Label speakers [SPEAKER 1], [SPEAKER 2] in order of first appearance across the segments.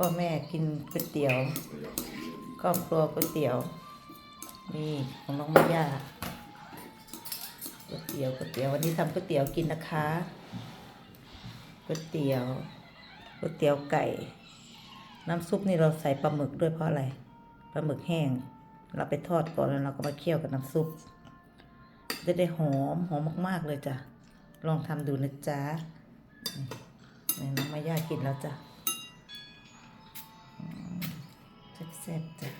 [SPEAKER 1] พ่อแม่กินก๋วยเตี๋ยวครอบครัวก๋วยเตี๋ยว นี่ของน้องมายาก๋วยเตี๋ยวก๋วยเตี๋ยววันนี้ทำก๋วยเตี๋ยวกินนะคะก๋วยเตี๋ยวก๋วยเตี๋ยวไก่ น้ำซุปนี่เราใส่ปลาหมึกด้วยเพราะอะไรปลาหมึกแห้ง เราไปทอดก่อนแล้วเราก็มาเคี่ยวกับน้ำซุปจะได้หอมหอมมากๆเลยจ้ะลองทำดูนะจ๊ะนี่น้องมายากินแล้วจ้ะ ซ่บๆจ้ะ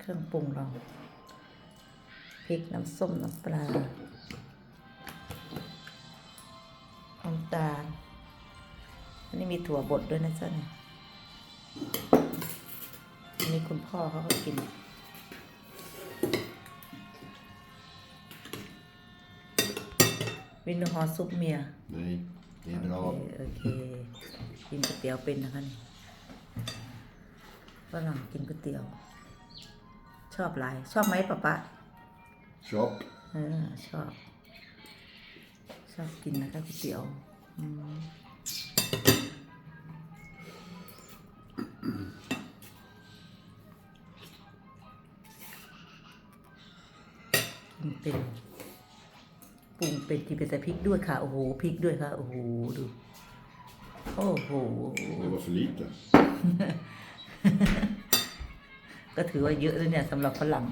[SPEAKER 1] เครื่องปรุงเราพริกน้ำส้มน้ำปลาน้ำตาลอันนี้มีถั่วบดด้วยนะจ๊ะเนี่ยอันนี้คุณพ่อเขาก็กินวินฮอซุปเมีย
[SPEAKER 2] Nej, det är
[SPEAKER 1] โอ
[SPEAKER 2] bra.
[SPEAKER 1] เคโอเคกินก๋วยเตี๋ยวเป็นนะคะนี่ ฝรั่งกินก๋วยเตี๋ยว ชอบหลาย ชอบไหมป๊าป๊า
[SPEAKER 2] Chop.
[SPEAKER 1] เออชอบ ชอบกินนะคะก๋วยเตี๋ยวอืมกินเป็นปรุงเป็นกินเป็นแต่พริกด้วยค่ะ โอ้โหพริกด้วยค่ะ โอ้โหดู โอ้โห
[SPEAKER 2] Det var för lite.
[SPEAKER 1] ก็ถือว่าเยอะแล้วเนี่ยสำหรับฝรั่ง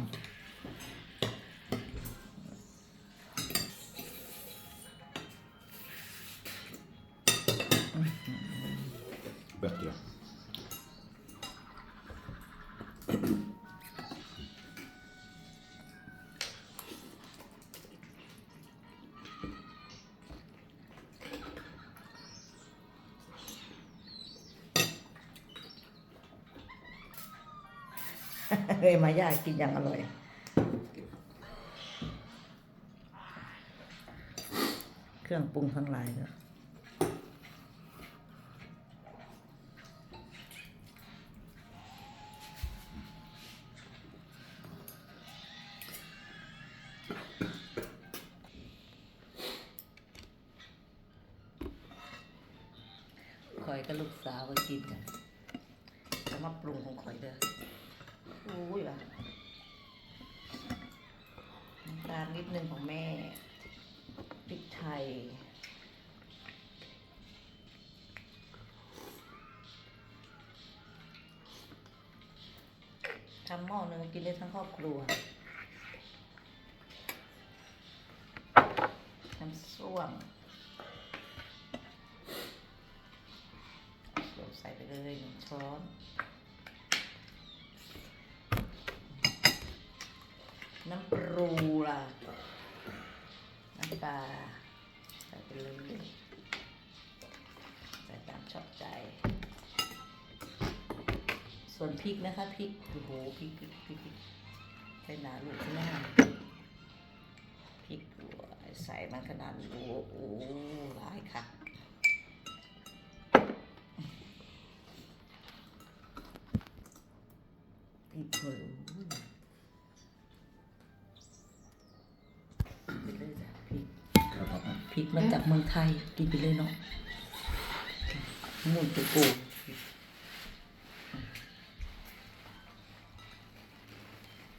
[SPEAKER 2] แบบ
[SPEAKER 1] เดีย มาย่ากินอย่างอร่อยเครื่องปรุงทั้งหลายก็ข่อยกับลูกสาวก็กินกันจะมาปรุงของข่อยเด้อ โอ้ยว่ะน้ำตาลนิดนึงของแม่พริกไทยทำหม้อหนึ่งกินได้ทั้งครอบครัวน้ำส้วมใส่ไปเลยหนึ่งช้อน ล่ะน้ำปลาใส่ไปเลยใส่ตามชอบใจ ส่วนพริกนะคะพริกโอ้โหพริกพริกพริกใส่หนาลูกใช่ไหมพริกด้วใส่มันขนาดโอ้โหหลายค่ะ ริกมาจากเมืองไทยกินไปเลยเนาะมูนตุกู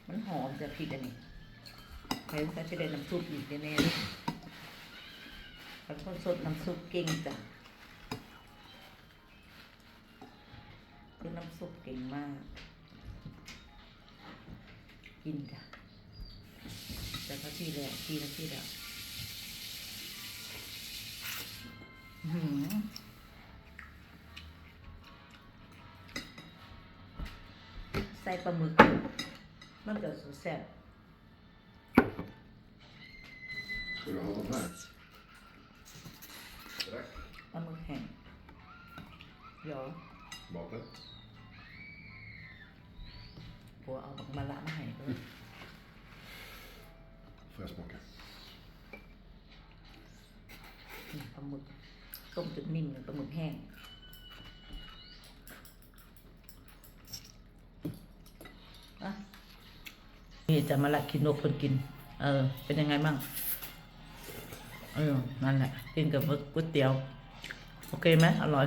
[SPEAKER 1] มันหอมจะพริกอันนี้ใครก็จะได้น้ำซุปอีกแน่ๆเลยเขาคนสดน้ำซุปเก่งจ้ะคือน้ำซุปเก่งมาก กินจ้ะแต่ก็ที่แล้วที่แล้วที่แล้ว ใส่ปลาหมึก มันจะสุดแซ่บ
[SPEAKER 2] Ska du ha de här? Tack.
[SPEAKER 1] ปลาหมึกแห้งเดี๋ยว
[SPEAKER 2] Bakåt.
[SPEAKER 1] ผัวเอาบักมะละมาให้ด้วย
[SPEAKER 2] Får jag smaka?
[SPEAKER 1] นี่ปลาหมึก ต้มจนนิ่มเลยปลาหมึกแห้งอะนี่จะมาละคินนกคนกิน เออ เป็นยังไงบ้าง เออ นั่นแหละ กินกับก๋วยเตี๋ยว โอเคไหมอร่อย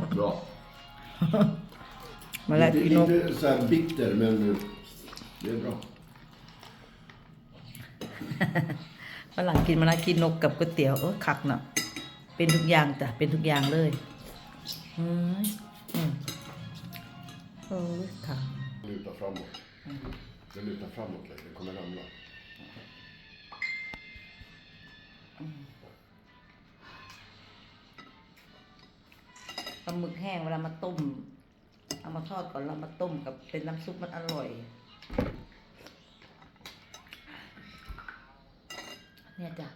[SPEAKER 2] อ Bra.
[SPEAKER 1] มาแล้ว
[SPEAKER 2] Lite,
[SPEAKER 1] กินนก
[SPEAKER 2] lite så här bitter, men eh, det är bra.
[SPEAKER 1] ฝรั่งกินมาแล้วกินนกกับก๋วยเตี๋ยวเออคักเนาะ เป็นทุกอย่างจ้ะเป็นทุกอย่างเลยอืมอืมเออค่ะ
[SPEAKER 2] Luta framåt. Det lutar framåt lite, det kommer ramla.
[SPEAKER 1] ปลาหมึกแห้งเวลามาต้ม เอามาทอดก่อนเรามาต้มกับเป็นน้ำซุปมันอร่อย เนี่ยจ้ะ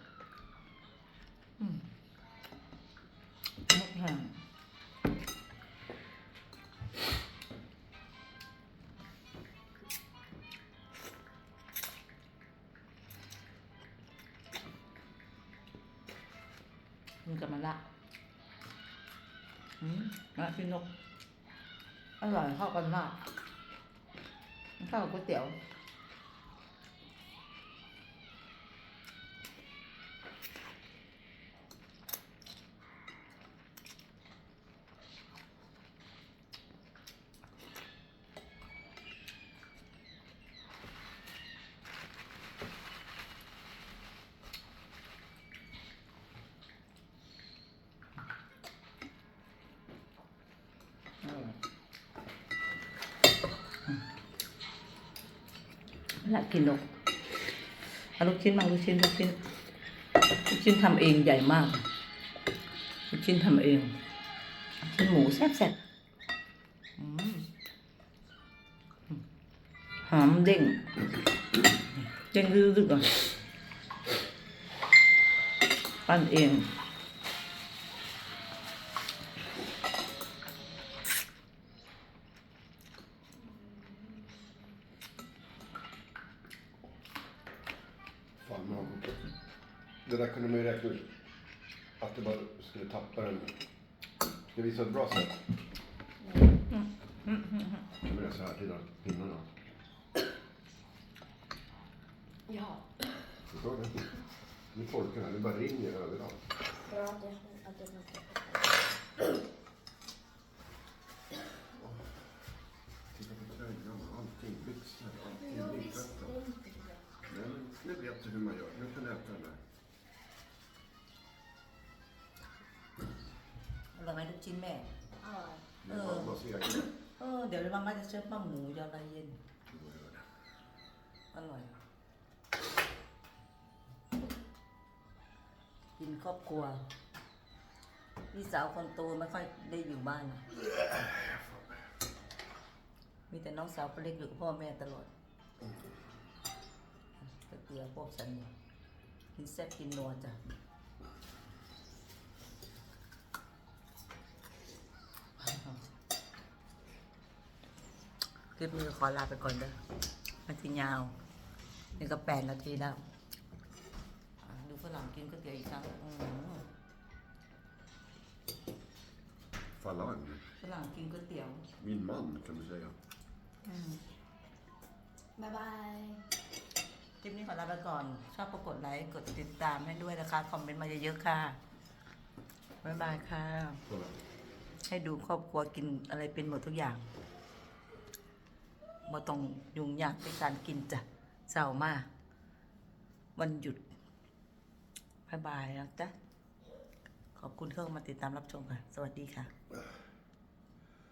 [SPEAKER 1] มันกับมะละอืมนะพี่นก อร่อยเข้ากันมาก เข้ากับก๋วยเตี๋ยว น่ากินนกเอาลูกชิ้นมาลูกชิ้นลูกชิ้นลูกชิ้นทำเองใหญ่มากลูกชิ้นทำเองลูกชิ้นหมูแซ่บๆหอมเด้งเด้งรึกๆอะปั้นเอง
[SPEAKER 2] det där kunde man ju räkna ut. Att det bara skulle tappa den. Ska jag visa ett bra sätt? Kan vi göra så här till pinnarna?
[SPEAKER 3] Ja.
[SPEAKER 2] Förstår du? Nu torkar det här, det bara ringer överallt.
[SPEAKER 3] Bra att det, att det
[SPEAKER 1] อร่อยไหมลูกชิ้นแม่
[SPEAKER 3] Ja.
[SPEAKER 2] Det är mammas egen.
[SPEAKER 1] เออเดี๋ยวมาม่าจะเชิญป้าหมูยอดละเย็น
[SPEAKER 2] Du får göra det.
[SPEAKER 1] อร่อย กินครอบครัว พี่สาวคนโตไม่ค่อยได้อยู่บ้านนะมีแต่น้องสาวคนเล็กอยู่กับพ่อแม่ตลอดก๋วยเตี๋ยวพวกฉันเนี่ยกินแซ่บกินนัวจ้ะ คลิปนี้ขอลาไปก่อนเด้อมันจะยาว นี่ก็แปดนาทีแล้วอะดูฝรั่งกินก๋วยเตี๋ยวอีกครั้งอืม
[SPEAKER 2] Falang.
[SPEAKER 1] ฝรั่งกินก๋วยเตี๋ยว
[SPEAKER 2] Min man kan du säga.
[SPEAKER 3] Bye bye.
[SPEAKER 1] คลิปนี้ขอลาไปก่อน ชอบก็กดไลค์ กดติดตามให้ด้วยนะคะ คอมเมนต์มาเยอะๆค่ะ บ๊ายบายค่ะ
[SPEAKER 2] Kolla.
[SPEAKER 1] ให้ดูครอบครัวกินอะไรเป็นหมดทุกอย่าง บ่ต้องยุ่งยากในการกินจ้ะเศร้ามากวันหยุดบายบายนะจ๊ะขอบคุณเครื่องมาติดตามรับชมค่ะ สวัสดีค่ะ